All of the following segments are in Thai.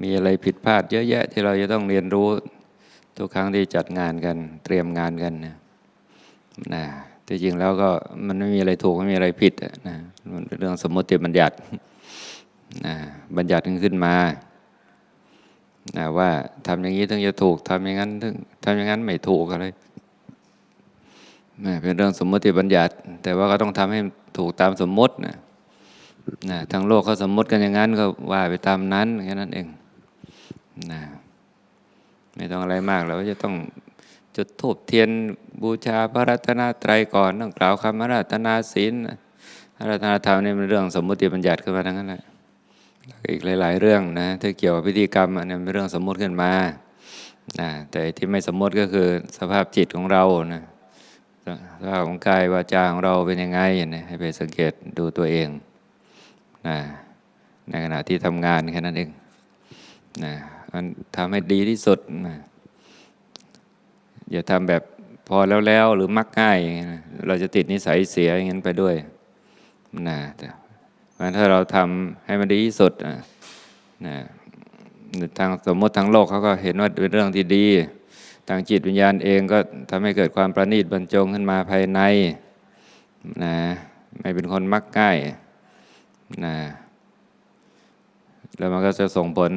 มีอะไรผิดพลาดเยอะแยะที่เราจะต้องเรียนรู้ทุกครั้งที่จัดงานกัน เตรียมงานกันนะนะที่จริงแล้วก็มันไม่มีอะไรถูกไม่มีอะไรผิดนะมันเป็นเรื่องสมมติบัญญัตินะบัญญัติขึ้นมานะว่าทำอย่างนี้ถึงจะถูกทำอย่างนั้นถึงทำอย่างนั้นไม่ถูกอะไรนะเป็นเรื่องสมมติบัญญัติ แต่ว่าก็ต้องทำให้ถูกตามสมมตินะนะทั้งโลกเขาสมมติกันอย่างนั้นก็ว่าไปตามนั้นแค่นั้นเอง นะไม่ต้องอะไรมากเราก็จะต้องจุดธูปเทียนบูชาพระรัตนตรัยก่อนต้องกล่าวคำอราธนาศีลอราธนาธรรมนี่เป็นเรื่องสมมติบัญญัติขึ้นมาทั้งนั้นแหละอีกหลาย ๆ เรื่องนะที่เกี่ยวกับพิธีกรรมอันนี้เป็นเรื่องสมมติขึ้นมานะแต่ที่ไม่สมมติก็คือสภาพจิตของเรานะสภาพของกายวาจาของเราเป็นยังไงนะให้ไปสังเกตดูตัวเองนะในขณะที่ทำงานแค่นั้นเองนะ มันทำให้ดีที่สุดนะอย่าทำแบบพอแล้วแล้วหรือมักง่ายเงี้ยนะเราจะติดนิสัยเสียอย่างนั้นไปด้วยนะแต่เพราะฉะนั้นถ้าเราทำให้มันดีที่สุดนะนะทางสมมติทางโลกเขาก็เห็นว่าเป็นเรื่องที่ดี ทางจิตวิญญาณเองก็ทำให้เกิดความประณีตบรรจงขึ้นมาภายในนะไม่เป็นคนมักง่ายนะ แล้วมันก็จะส่งผล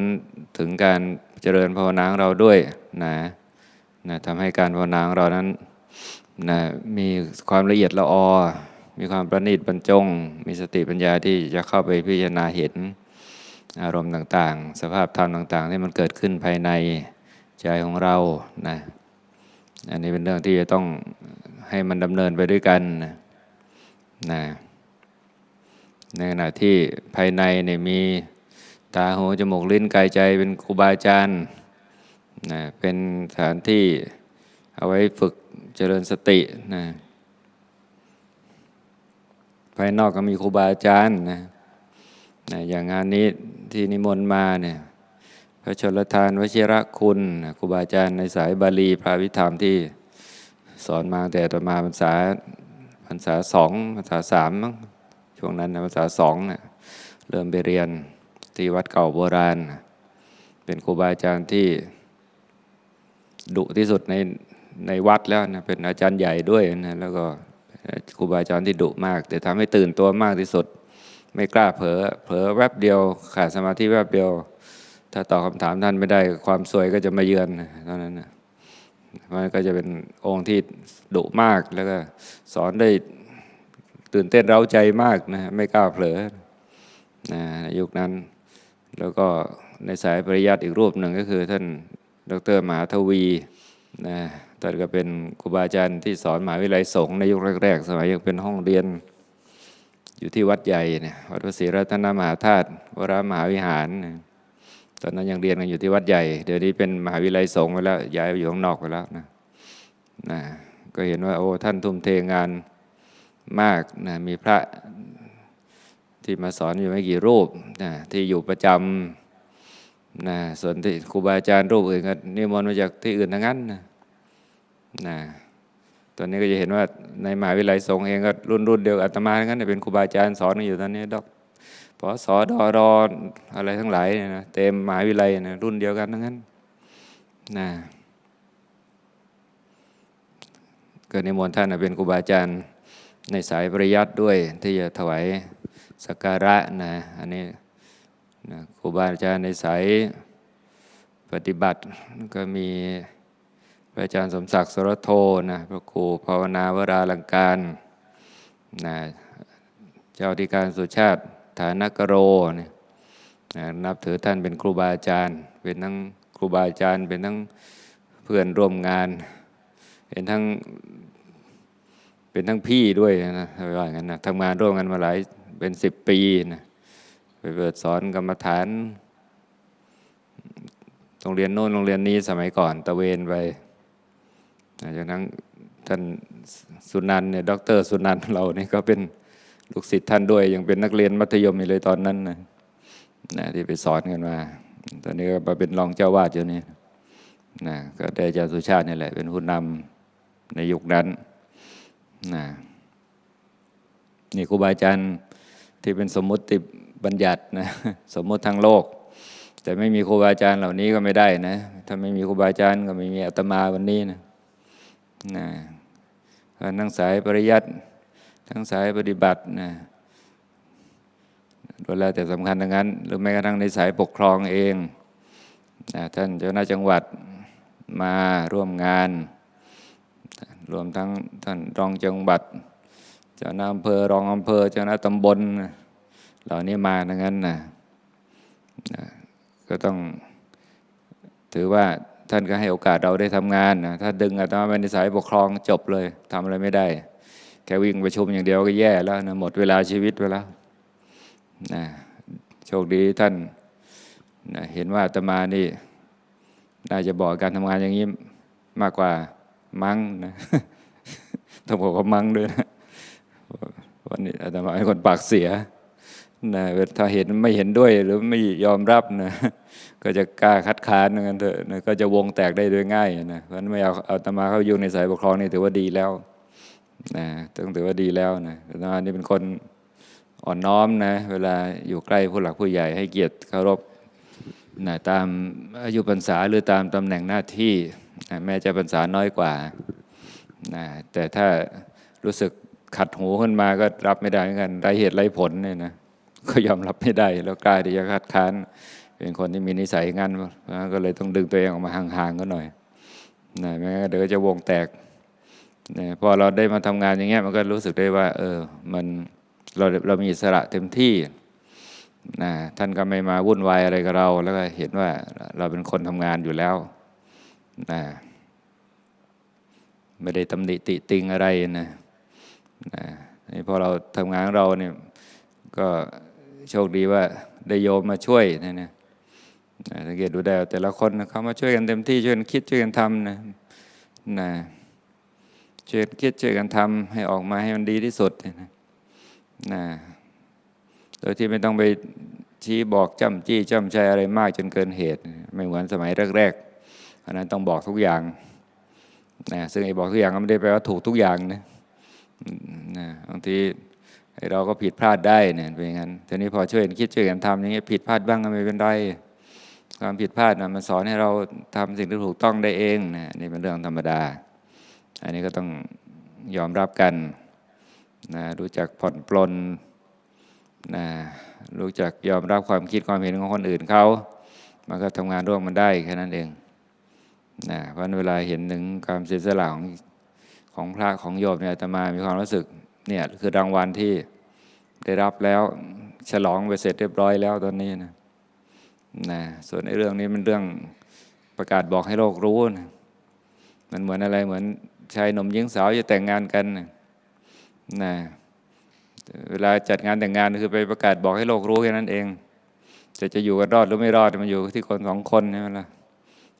ถึงการเจริญภาวนาของเราด้วยนะนะทำให้การภาวนาของเรานั้นนะมีความละเอียดละออ มีความประณีตบรรจง มีสติปัญญาที่จะเข้าไปพิจารณาเห็นอารมณ์ต่างๆ สภาพธรรมต่างๆ ที่มันเกิดขึ้นภายในใจของเรานะอันนี้เป็นเรื่องที่จะต้องให้มันดำเนินไปด้วยกันนะในขณะที่ภายในเนี่ยมี ตาหูจมูกลิ้นกายใจเป็นครูบาอาจารย์นะเป็นสถานที่เอาไว้ฝึกเจริญสตินะภายนอกก็มีครูบาอาจารย์นะนะอย่างงานนี้ที่นิมนต์มาเนี่ยพระชนลทานวชิระคุณครูบาอาจารย์ในสายบาลีพระวิธรรมที่สอนมาแต่ต่อมาพรรษาพรรษาสองพรรษาสามช่วงนั้นนะพรรษาสองนะเริ่มไปเรียน ที่วัดเก่าโบราณ เป็นครูบาอาจารย์ที่ดุที่สุดในในวัดแล้วนะเป็นอาจารย์ใหญ่ด้วยนะแล้วก็ครูบาอาจารย์ที่ดุมาก แต่ทำให้ตื่นตัวมากที่สุด ไม่กล้าเผลอเผลอแวบเดียว ขาดสมาธิแวบเดียว ถ้าตอบคำถามท่านไม่ได้ความสวยก็จะมาเยือนเท่านั้นนะมันก็จะเป็นองค์ที่ดุมากแล้วก็สอนได้ตื่นเต้นเร้าใจมากนะไม่กล้าเผลอนะยุคนั้น แล้วก็ในสายปริยัติอีกรูปหนึ่งก็คือท่านดรมหาทวีนะท่านก็เป็นครูบาอาจารย์ที่สอนมหาวิทยาลัยสงฆ์ในยุคแรก ๆ สมัยยังเป็นห้องเรียนอยู่ที่วัดใหญ่เนี่ยวัดพระศรีรัตนมหาธาตุวรมหาวิหาร ตอนนั้นยังเรียนกันอยู่ที่วัดใหญ่ เดี๋ยวนี้เป็นมหาวิทยาลัยสงฆ์ไปแล้วย้ายไปอยู่ข้างนอกไปแล้วนะนะก็เห็นว่าโอ้ท่านทุ่มเทงานมากนะมีพระ ที่มาสอนอยู่ไม่กี่รูปนะที่อยู่ประจำนะส่วนที่ครูบาอาจารย์รูปอื่นก็นิมนต์มาจากที่อื่นทั้งนั้นนะนะตอนนี้ก็จะเห็นว่าในมหาวิทยาลัยสงฆ์เองก็รุ่นรุ่นเดียวกับอาตมาทั้งนั้นเป็นครูบาอาจารย์สอนกันอยู่ตอนนี้ดอกพอสอดอรออะไรทั้งหลายเนี่ยนะเต็มมหาวิทยาลัยนะรุ่นเดียวกันทั้งนั้นนะก็นิมนต์ท่านนะเป็นครูบาอาจารย์ในสายปริยัติด้วยที่จะถวาย สักการะนะอันนี้นะครูบาอาจารย์ในสายปฏิบัติก็มีพระอาจารย์สมศักดิ์สรโทนะพระครูภาวนาวราลังการนะเจ้าธิการสุชาติฐานกโรนะนะนับถือท่านเป็นครูบาอาจารย์ เป็นทั้งครูบาอาจารย์ เป็นทั้งเพื่อนร่วมงาน เป็นทั้งเป็นทั้งพี่ด้วยนะว่าอย่างนั้นนะทำงานร่วมกันมาหลาย เป็นสิบปีนะไปเปิดสอนกรรมฐานโรงเรียนโน้นโรงเรียนนี้สมัยก่อนตะเวนไปจากนั้นท่านสุนันเนี่ยด็อกเตอร์สุนันเราเนี่ยก็เป็นลูกศิษย์ท่านด้วย ยังเป็นนักเรียนมัธยมอยู่เลยตอนนั้นนะนะที่ไปสอนกันมา ตอนนี้ก็มาเป็นรองเจ้าวาดอยู่นี่นะก็ได้อาจารย์สุชาตินี่แหละ เป็นผู้นำในยุคนั้นนะนี่ครูบาอาจารย์ ที่เป็นสมมติบัญญัตินะสมมติทางโลก แต่ไม่มีครูบาอาจารย์เหล่านี้ก็ไม่ได้นะถ้าไม่มีครูบาอาจารย์ก็ไม่มีอาตมาวันนี้นะนะทั้งสายปริยัติทั้งสายปฏิบัตินะดูแลแต่สำคัญทั้งนั้น หรือแม้กระทั่งในสายปกครองเองนะท่านเจ้าหน้าจังหวัดมาร่วมงาน รวมทั้งท่านรองจังหวัด เจ้าหน้าอำเภอรองอำเภอเจ้าหน้าตำบล เหล่านี้มาดังนั้นนะนะก็ต้องถือว่าท่านก็ให้โอกาสเราได้ทำงานนะถ้าดึงอาตมาไปในสายปกครองจบเลยทำอะไรไม่ได้ แค่วิ่งประชุมอย่างเดียวก็แย่แล้วนะหมดเวลาชีวิตไปแล้วนะโชคดีท่านนะเห็นว่าอาตมานี่น่าจะบอกการทำงานอย่างนี้มากกว่ามั้งนะต้องบอกว่ามั้งด้วยนะ วันนี้อาตมาเป็นคนปากเสียนะถ้าเห็นไม่เห็นด้วยหรือไม่ยอมรับนะก็จะกล้าคัดค้านเหมือนกันเถอะนะก็จะวงแตกได้โดยง่ายนะเพราะฉะนั้นไม่เอาเอาอาตมาเข้ายุ่งในสายปกครองนี่ถือว่าดีแล้วนะต้องถือว่าดีแล้วนะอาตมานี่เป็นคนอ่อนน้อมนะเวลาอยู่ใกล้ผู้หลักผู้ใหญ่ให้เกียรติเคารพนะตามอายุพรรษาหรือตามตำแหน่งหน้าที่นะแม้จะพรรษาน้อยกว่านะแต่ถ้ารู้สึก ขัดหูขึ้นมาก็รับไม่ได้เหมือนกันไรเหตุไรผลเนี่ยนะก็ยอมรับไม่ได้ แล้วกล้าที่จะคัดค้าน เป็นคนที่มีนิสัยงั้นเพรานก็เลยต้องดึงตัวเองออกมาห่างๆก็หน่อยนะไม่งั้นเดี๋ยวจะวงแตกนะพอเราได้มาทำงานอย่างเงี้ยมันก็รู้สึกได้ว่า เออมันเราเรามีอิสระเต็มที่นะท่านก็ไม่มาวุ่นวายอะไรกับเรา แล้วก็เห็นว่าเราเป็นคนทำงานอยู่แล้วนะไม่ได้ตำหนิติติงอะไรนะ นะนี่พอเราทำงานของเราเนี่ยก็โชคดีว่าได้โยมมาช่วยนะนะนะสังเกตดูได้แต่ละคนนะเขามาช่วยกันเต็มที่ช่วยกันคิดช่วยกันทำนะนะช่วยกันคิดช่วยกันทำให้ออกมาให้มันดีที่สุดนะนะโดยที่ไม่ต้องไปชี้บอกจ้ำจี้จ้ำใจอะไรมากจนเกินเหตุ ไม่เหมือนสมัยแรกๆเพราะนั้นต้องบอกทุกอย่างนะซึ่งไอ้บอกทุกอย่างก็ไม่ได้แปลว่าถูกทุกอย่างนะ นะบางทีเราก็ผิดพลาดได้เนี่ยเป็นอย่างนั้นทีนี้พอช่วยกันคิดช่วยกันทำอย่างเงี้ยผิดพลาดบ้างก็ไม่เป็นไรความผิดพลาดนะมันสอนให้เราทำสิ่งที่ถูกต้องได้เองนะนี่เป็นเรื่องธรรมดา อันนี้ก็ต้องยอมรับกันนะรู้จักผ่อนปลนนะรู้จักยอมรับความคิดความเห็นของคนอื่นเขา มันก็ทำงานร่วมมันได้แค่นั้นเองนะเพราะเวลาเห็นถึงความเสียสละของ ของพระของโยมเนี่ยอาตมามีความรู้สึกเนี่ยคือรางวัลที่ได้รับแล้วฉลองไปเสร็จเรียบร้อยแล้วตอนนี้นะนะส่วนในเรื่องนี้มันเรื่องประกาศบอกให้โลกรู้นะมันเหมือนอะไรเหมือนชายหนุ่มหญิงสาวจะแต่งงานกันนะนะเวลาจัดงานแต่งงานคือไปประกาศบอกให้โลกรู้แค่นั้นเองจะจะอยู่กันรอดหรือไม่รอดมันอยู่ที่คนสองคนใช่ไหมล่ะ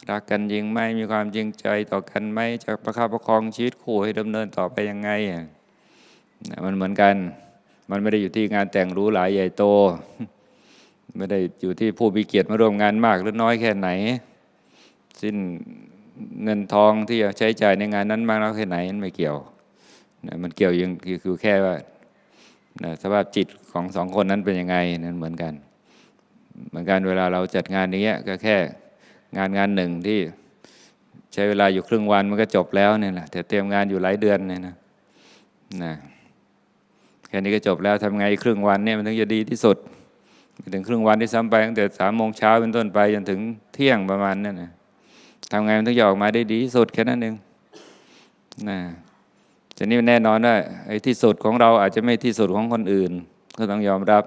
รักกันจริงไหมมีความจริงใจต่อกันไหมจะประคับประคองชีวิตคู่ให้ดำเนินต่อไปยังไงมันเหมือนกัน มันไม่ได้อยู่ที่งานแต่งรู้หลายใหญ่โต ไม่ได้อยู่ที่ผู้มีเกียรติมาร่วมงานมากหรือน้อยแค่ไหน สิ้นเงินทองที่จะใช้จ่ายในงานนั้นมากน้อยแค่ไหนมันไม่เกี่ยวนะมันเกี่ยวยังคือแค่ว่านะสภาพจิตของสองคนนั้นเป็นยังไงนั่นเหมือนกัน เหมือนกันเวลาเราจัดงานนี้ก็แค่ งานงานหนึ่งที่ใช้เวลาอยู่ครึ่งวันมันก็จบแล้วเนี่ยนะแต่เตรียมงานอยู่หลายเดือนเนี่ยนะนะแค่นี้ก็จบแล้วทำไงครึ่งวันเนี่ยมันถึงจะดีที่สุดถึงครึ่งวันที่ซ้ำไปตั้งแต่สามโมงเช้าเป็นต้นไปจนถึงเที่ยงประมาณนั้นนะทำไงมันถึงจะออกมาได้ดีที่สุดแค่นั้นเองนะจะนี่แน่นอนว่าไอ้ที่สุดของเราอาจจะไม่ที่สุดของคนอื่น ก็ต้องยอมรับ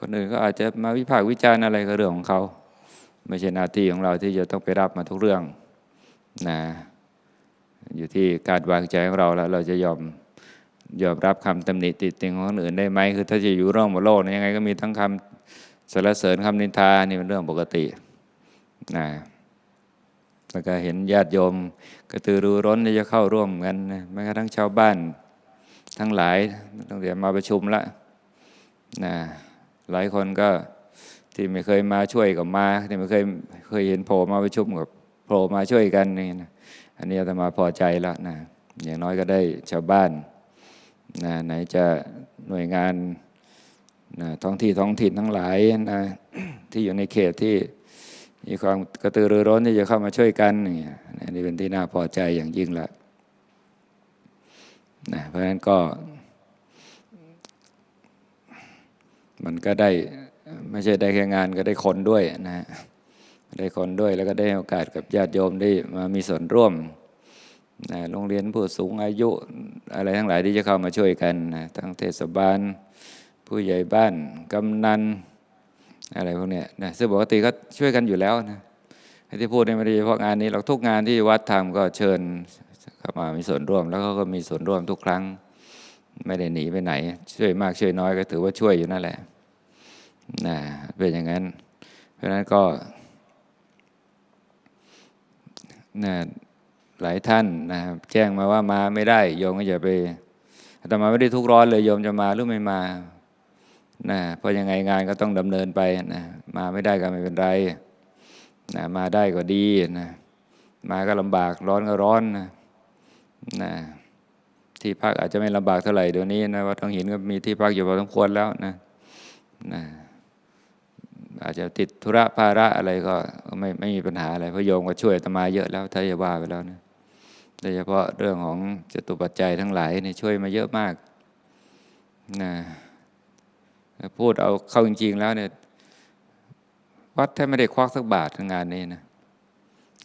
คนอื่นก็อาจจะมาวิพากษ์วิจารณ์อะไรก็เรื่องของเขา ไม่ใช่หน้าที่ของเราที่จะต้องไปรับมาทุกเรื่องนะอยู่ที่การวางใจของเราแล้วเราจะยอมยอมรับคำตำหนิติดติงของคนอื่นได้ไหมคือ ถ้าจะอยู่ร่องบนโลกนี้ยังไงก็มีทั้งคำสรรเสริญคำนินทานี่เป็นเรื่องปกตินะแล้วก็เห็นญาติโยมกระตือรือร้นที่จะเข้าร่วมกันแม้กระทั่งชาวบ้านทั้งหลายตั้งแต่มาประชุมละนะหลายคนก็ ที่ไม่เคยมาช่วยกับมาที่ไม่เคยเคยเห็นโผล่มาประชุมกับโผล่มาช่วยกันนี่นะอันนี้อาตมาพอใจแล้วนะอย่างน้อยก็ได้ชาวบ้านนะไหนจะหน่วยงานนะท้องที่ท้องถิ่นทั้งหลายนะที่อยู่ในเขตที่มีความกระตือรือร้นที่จะเข้ามาช่วยกันนี่นนี้เป็นที่น่าพอใจอย่างยิ่งละนะเพราะฉะนั้นก็ มันก็ได้ ไม่ใช่ได้แค่งานก็ได้คนด้วยนะฮะได้คนด้วยแล้วก็ได้โอกาสกับญาติโยมได้มามีส่วนร่วมนะโรงเรียนผู้สูงอายุอะไรทั้งหลายที่จะเข้ามาช่วยกันนะทั้งเทศบาล ผู้ใหญ่บ้าน กำนัน อะไรพวกเนี้ยนะซึ่งปกติก็ช่วยกันอยู่แล้วนะที่พูดเนี่ยไม่ได้เฉพาะงานนี้เราทุกงานที่วัดทำก็เชิญเข้ามามีส่วนร่วม แล้วเขาก็มีส่วนร่วมทุกครั้ง ไม่ได้หนีไปไหน ช่วยมากช่วยน้อยก็ถือว่าช่วยอยู่นั่นแหละ นะเป็นอย่างนั้น เพราะฉะนั้นก็นะหลายท่านนะครับแจ้งมาว่ามาไม่ได้โยมก็อย่าไปแต่มาไม่ได้ทุกร้อนเลยโยมจะมาหรือไม่มานะเพราะยังไงงานก็ต้องดำเนินไปนะมาไม่ได้ก็ไม่เป็นไรนะมาได้ก็ดีนะมาก็ลำบากร้อนก็ร้อนนะนะที่พักอาจจะไม่ลำบากเท่าไหร่เดี๋ยวนี้นะวัดทองหินก็มีที่พักอยู่พอสมควรแล้วนะนะ อาจจะติดธุระภาระอะไรก็ไม่ไม่มีปัญหาอะไรเพราะโยมก็ช่วยตมาเยอะแล้วถ้าจะว่าไปแล้วนะโดยเฉพาะเรื่องของจตุปัจจัยทั้งหลายเนี่ยช่วยมาเยอะมากนะพูดเอาเข้าจริง ๆ แล้วเนี่ยวัดแทบไม่ได้ควักสักบาทงานนี้นะ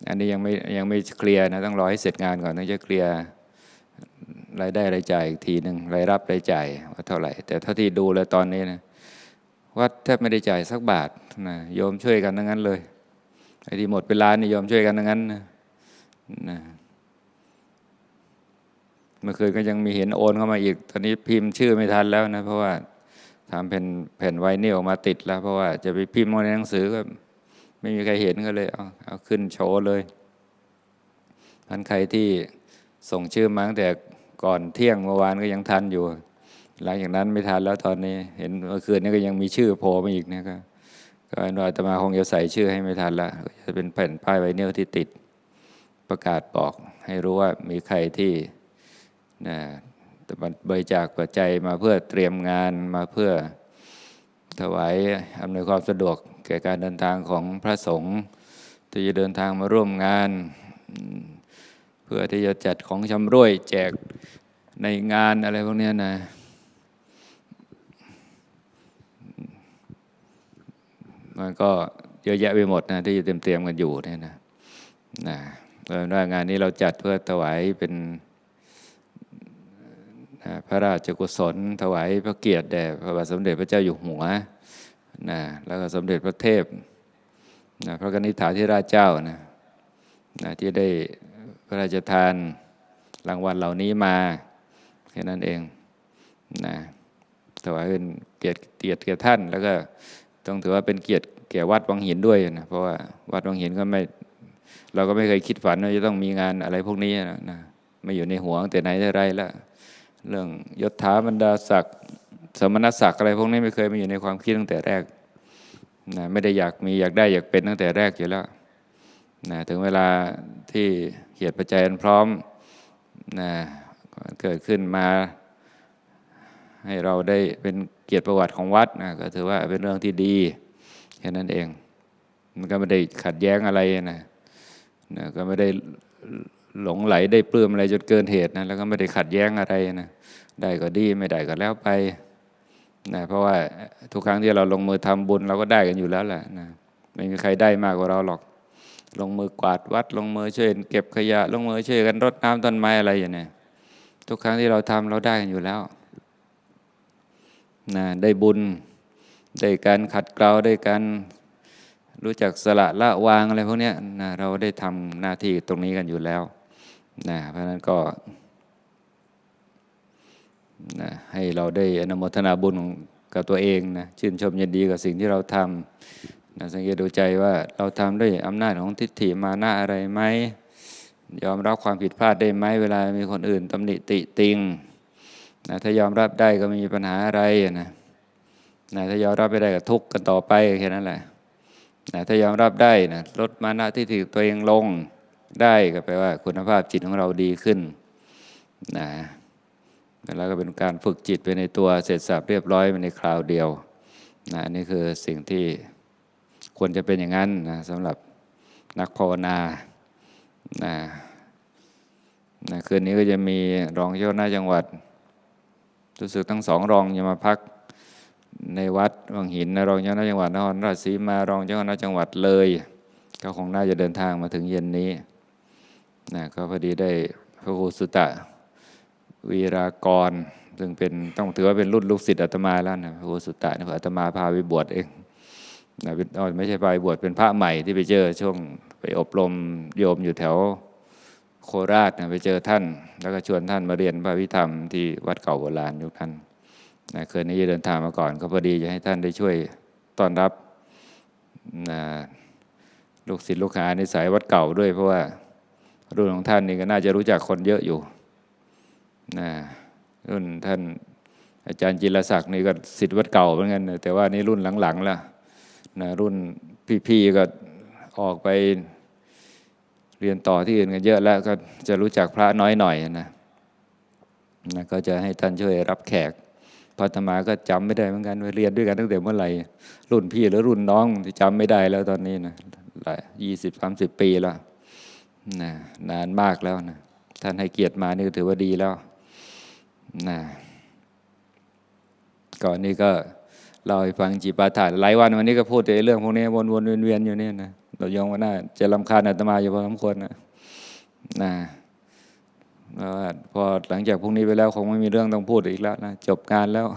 อันนี้ยังไม่ยังไม่เคลียร์นะต้องรอให้เสร็จงานก่อนถึงจะเคลียร์รายได้รายจ่ายอีกทีหนึ่งรายรับรายจ่ายว่าเท่าไหร่ แต่เท่าที่ดูแล้วตอนนี้นะ วัดแทบไม่ได้จ่ายสักบาทนะโยมช่วยกันทั้งนั้นเลยไอ้ที่หมดเป็นล้านนี่โยมช่วยกันทั้งนั้นนะนะเมื่อคืนก็ยังมีเห็นโอนเข้ามาอีก ตอนนี้พิมพ์ชื่อไม่ทันแล้วนะ เพราะว่าทำเป็นแผ่นไวนิลออกมาติดแล้ว เพราะว่าจะไปพิมพ์ในหนังสือก็ไม่มีใครเห็นก็เลยเอาเอาขึ้นโชว์เลยท่านใครที่ส่งชื่อมาตั้งแต่ก่อนเที่ยงเมื่อวานก็ยังทันอยู่ หลังจากนั้นไม่ทันแล้วตอนนี้ เห็นเมื่อคืนนี้ก็ยังมีชื่อโผล่มาอีกนะก็ก็อนุอาตมาคงจะใส่ชื่อให้ไม่ทันละจะเป็นแผ่นป้ายไวเนิลที่ติดประกาศบอก ให้รู้ว่ามีใครที่นะบริจาคปัจจัยมาเพื่อเตรียมงานมาเพื่อถวายอำนวยความสะดวกแก่การเดินทางของพระสงฆ์ที่จะเดินทางมาร่วมงาน เพื่อที่จะจัดของชำร่วยแจกในงานอะไรพวกนี้นะ มันก็เยอะแยะไปหมดนะที่เตรียมเตรียมๆกันอยู่เนี่ยนะนะเราะว่างานนี้เราจัดเพื่อถวายเป็นนะพระราชกุศล ถวายพระเกียรติแด่พระบาทสมเด็จพระเจ้าอยู่หัวนะแล้วก็สมเด็จพระเทพนะพระกนิษฐาธิราชเจ้านะนะที่ได้พระราชทานรางวัลเหล่านี้มาแค่นั้นเองนะถวายเป็นเกียรติเกียรติแก่ท่านแล้วก็ ต้องถือว่าเป็นเกียรติแก่วัดวังหินด้วยนะเพราะว่าวัดวังหินก็ไม่เราก็ไม่เคยคิดฝันว่าจะต้องมีงานอะไรพวกนี้นะนะไม่อยู่ในหัวตั้งแต่ไหนแต่ไรแล้วเรื่องยศถาบรรดาศักดิ์สมณศักดิ์อะไรพวกนี้ไม่เคยมาอยู่ในความคิดตั้งแต่แรกนะไม่ได้อยากมีอยากได้อยากเป็นตั้งแต่แรกอยู่แล้วนะถึงเวลาที่เหตุปัจจัยอันพร้อมนะเกิดขึ้นมาให้เราได้เป็น เกียรติประวัติของวัดนะก็ถือว่าเป็นเรื่องที่ดีแค่นั้นเอง มันก็ไม่ได้ขัดแย้งอะไรนะนะก็ไม่ได้หลงไหลได้ปลื้มอะไรจนเกินเหตุนะแล้วก็ไม่ได้ขัดแย้งอะไรนะได้ก็ดีไม่ได้ก็แล้วไปนะเพราะว่าทุกครั้งที่เราลงมือทำบุญเราก็ได้กันอยู่แล้วแหละนะไม่มีใครได้มากกว่าเราหรอก ลงมือกวาดวัด ลงมือช่วยเก็บขยะ ลงมือช่วยกันรดน้ำต้นไม้อะไรอย่างนี้ทุกครั้งที่เราทำเราได้กันอยู่แล้ว นะได้บุญ ได้การขัดเกลาได้การรู้จักสละละวางอะไรพวกนี้นะเราได้ทำหน้าที่ตรงนี้กันอยู่แล้วนะเพราะนั้นก็นะให้เราได้อนโมทนาบุญกับตัวเองนะชื่นชมยินดีกับสิ่งที่เราทำนะสังเกตดูใจว่าเราทำด้วยอำนาจของทิฏฐิมานะอะไรไหมยอมรับความผิดพลาดได้ไหมเวลามีคนอื่นตำหนิติติง นะถ้ายอมรับได้ก็ไม่มีปัญหาอะไรนะนะถ้ายอมรับไม่ได้ก็ทุกข์กันต่อไปแค่นั้นแหละนะถ้ายอมรับได้นะลดมานะที่ถือตัวเองลงได้ก็แปลว่า คุณภาพจิตของเราดีขึ้นนะแล้วก็เป็นการฝึกจิตไปในตัวเสร็จสับเรียบร้อยไปในคราวเดียวนะนี่คือสิ่งที่ควรจะเป็นอย่างนั้นนะสำหรับนักภาวนานะนะคืนนี้ก็จะมีรองเจ้าหน้าจังหวัด รู้สึกทั้งสองรองจะมาพักในวัดวังหินนะรองเจ้าหน้าจังหวัดนครราชสีมารองเจ้าหน้าจังหวัดเลย ก็คงน่าจะเดินทางมาถึงเย็นนี้นะก็พอดีได้พระครูสุตะวีรากร ซึ่งเป็นต้องถือว่าเป็นรุ่นลูกศิษย์อาตมาแล้วนะพระครูสุตะนี่อาตมาพาไปบวชเองนะไม่ใช่ไปบวชเป็นพระใหม่ที่ไปเจอช่วงไปอบรมโยมอยู่แถว โคราชนะไปเจอท่าน แล้วก็ชวนท่านมาเรียนพระวิธรรมที่วัดเก่าโบราณยุคท่านนะคืนนี้เดินทางมาก่อน ก็พอดีจะให้ท่านได้ช่วยต้อนรับนะลูกศิษย์ลูกหาในสายวัดเก่าด้วย เพราะว่ารุ่นของท่านนี่ก็น่าจะรู้จักคนเยอะอยู่นะรุ่นท่านอาจารย์จิรศักดิ์นี่ก็ศิษย์วัดเก่าเหมือนกันแต่ว่านี่รุ่นหลังๆล้วนะรุ่นพี่ๆก็ออกไป เรียนต่อที่อื่นกันเยอะแล้วก็จะรู้จักพระน้อยหน่อยนะนะก็จะให้ท่านช่วยรับแขกพระอาตมาก็จำไม่ได้เหมือนกันเรียนด้วยกันตั้งแต่เมื่อไหร่รุ่นพี่หรือรุ่นน้องที่จำไม่ได้แล้วตอนนี้นะหลายยี่สิบสามสิบปีแล้วนะนานมากแล้วนะท่านให้เกียรติมานี่ถือว่าดีแล้วนะก่อนนี้ก็เล่าให้ฟังจีปาถานหลายวันวันนี้ก็พูดแต่เรื่องพวกนี้วนๆเวียนๆอยู่เนี่ยนะ เรายองว่าน่าจะลำคาญอาตมาอยู่พอสมควรนะนะพราะว่าพอหลังจากพรุ่งนี้ไปแล้วคงไม่มีเรื่องต้องพูดอีกแล้วนะจบงานแล้ว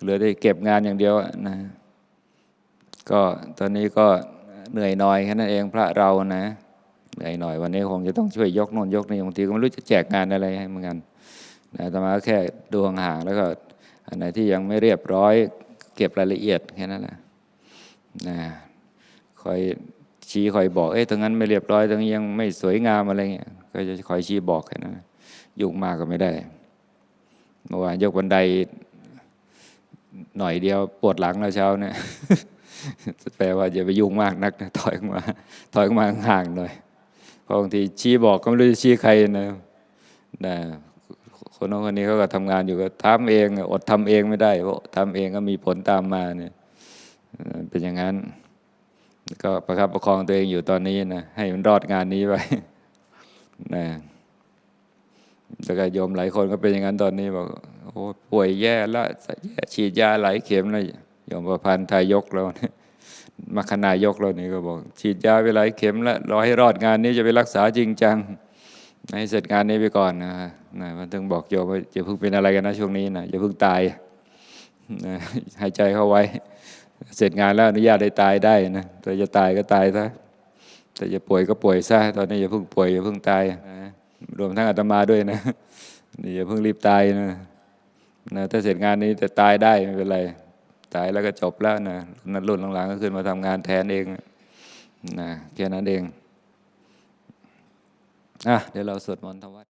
เหลือได้เก็บงานอย่างเดียวนะ ก็ตอนนี้ก็เหนื่อยหน่อยแค่นั้นเองพระเรานะเหนื่อยหน่อยวันนี้คงจะต้องช่วยยกนนยกนี่บางทีก็ไม่รู้จะแจกงานอะไรให้เหมือนกันนะแต่มาแค่ดูห่างๆแล้วก็อันไหนที่ยังไม่เรียบร้อย เก็บรายละเอียดแค่นั้นแหละนะคอย ชี้คอยบอก เอ๊ะตรงนั้นไม่เรียบร้อยตรงนี้ยังไม่สวยงามอะไรเงี้ย ก็จะคอยชี้บอกแค่นั้นยุ่งมากก็ไม่ได้ เมื่อวานยกบันไดหน่อยเดียวปวดหลังแล้วเช้าเนี่ยแปลว่าอย่าไปยุ่งมากนักนะถอยมา ถอยมาห่างหน่อยเพราะบางทีชี้บอกก็ไม่รู้จะชี้ใครนะนะคนน้นคนนี้เขาก็ทำงานอยู่ก็ทำเอง อดทำเองไม่ได้เพราะทำเองก็มีผลตามมาเนี่ยเป็นอย่างนั้น ก็ประคับประคองตัวเองอยู่ตอนนี้นะให้มันรอดงานนี้ไปนะแล้วก็โยมหลายคนก็เป็นอย่างนั้นตอนนี้บอกโอ้ป่วยแย่ละแย่ฉีดยาหลายเข็มแล้วโยมประพันธ์ทายกเราเนี่ยมัคคณายกเรานี่ก็บอก ฉีดยาไปหลายเข็มแล้วรอให้รอดงานนี้จะไปรักษาจริงจังให้เสร็จงานนี้ไปก่อนนะนะมันต้องบอกโยมว่าอย่าเพิ่งเป็นอะไรกันนะช่วงนี้นะอย่าเพิ่งตายนะหายใจเข้าไว้ เสร็จงานแล้วอนุญาตให้ตายได้นะแต่จะตายก็ตายซะแต่จะป่วยก็ป่วยซะตอนนี้อย่าเพิ่งป่วยอย่าเพิ่งตายนะรวมทั้งอาตมาด้วยนะนี่อย่าเพิ่งรีบตายนะนะถ้าเสร็จงานนี้จะตายได้ไม่เป็นไร ตายแล้วก็จบแล้วนะนั่นรุ่นหลังๆก็ขึ้นมาทำงานแทนเองนะแค่นั้นเองอะเดี๋ยวเราสวดมนต์ทวัด